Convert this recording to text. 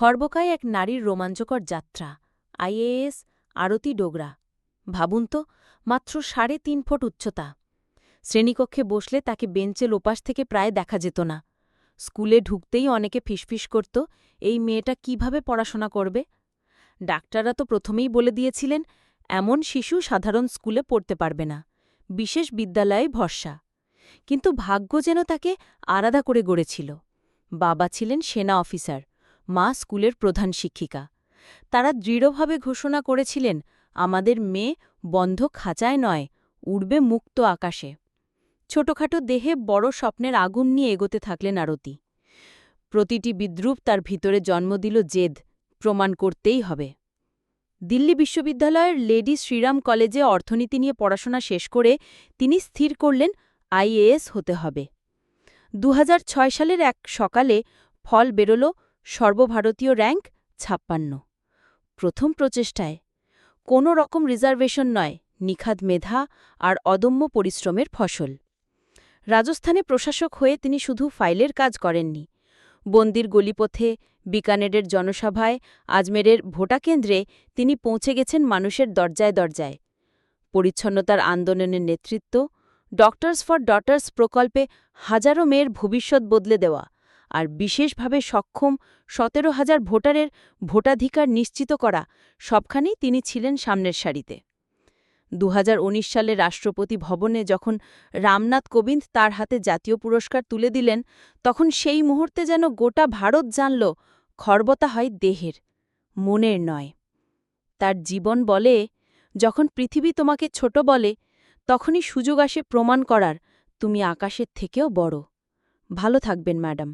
খর্বকায় এক নারীর রোমাঞ্চকর যাত্রা, আইএএস আরতি ডোগরা। ভাবুন তো, মাত্র সাড়ে তিন ফুট উচ্চতা। শ্রেণীকক্ষে বসলে তাকে বেঞ্চে লোপাস থেকে প্রায় দেখা যেত না। স্কুলে ঢুকতেই অনেকে ফিসফিস করত, এই মেয়েটা কীভাবে পড়াশোনা করবে? ডাক্তাররা তো প্রথমেই বলে দিয়েছিলেন, এমন শিশু সাধারণ স্কুলে পড়তে পারবে না। বিশেষ বিদ্যালয়ে ভরসা। কিন্তু ভাগ্য যেন তাকে আলাদা করে গড়েছিল। বাবা ছিলেন সেনা অফিসার। মা স্কুলের প্রধান শিক্ষিকা। তারা দৃঢ়ভাবে ঘোষণা করেছিলেন, আমাদের মেয়ে বন্ধ খাঁচায় নয়, উড়বে মুক্ত আকাশে। ছোটখাটো দেহে বড় স্বপ্নের আগুন নিয়ে এগোতে থাকলেন আরতি। প্রতিটি বিদ্রুপ তার ভিতরে জন্ম দিল জেদ, প্রমাণ করতেই হবে। দিল্লি বিশ্ববিদ্যালয়ের লেডি শ্রীরাম কলেজে অর্থনীতি নিয়ে পড়াশোনা শেষ করে তিনি স্থির করলেন আইএএস হতে হবে। দু হাজার ছয় সালের এক সকালে ফল বেরোল সর্বভারতীয় র্যাঙ্ক ছাপ্পান্ন। প্রথম প্রচেষ্টায় কোনো রকম রিজার্ভেশন নয় নিখাদ মেধা আর অদম্য পরিশ্রমের ফসল। রাজস্থানে প্রশাসক হয়ে তিনি শুধু ফাইলের কাজ করেননি। বন্দির গলিপথে, বিকানেরের জনসভায়, আজমেরের ভোটাকেন্দ্রে তিনি পৌঁছে গেছেন মানুষের দরজায় দরজায়। পরিচ্ছন্নতার আন্দোলনের নেতৃত্ব ডক্টরস ফর ডটার্স প্রকল্পে হাজারো মেয়ের ভবিষ্যৎ বদলে দেওয়া। আর বিশেষভাবে সক্ষম সতেরো হাজার ভোটারের ভোটাধিকার নিশ্চিত করা সবখানেই তিনি ছিলেন সামনের সারিতে। দুহাজার উনিশ সালে রাষ্ট্রপতি ভবনে যখন রামনাথ কোবিন্দ তার হাতে জাতীয় পুরস্কার তুলে দিলেন, তখন সেই মুহূর্তে যেন গোটা ভারত জানল, খর্বতা হয় দেহের, মনের নয়। তার জীবন বলে, যখন পৃথিবী তোমাকে ছোট বলে, তখনই সুযোগ আসে প্রমাণ করার, তুমি আকাশের থেকেও বড়। ভালো থাকবেন, ম্যাডাম।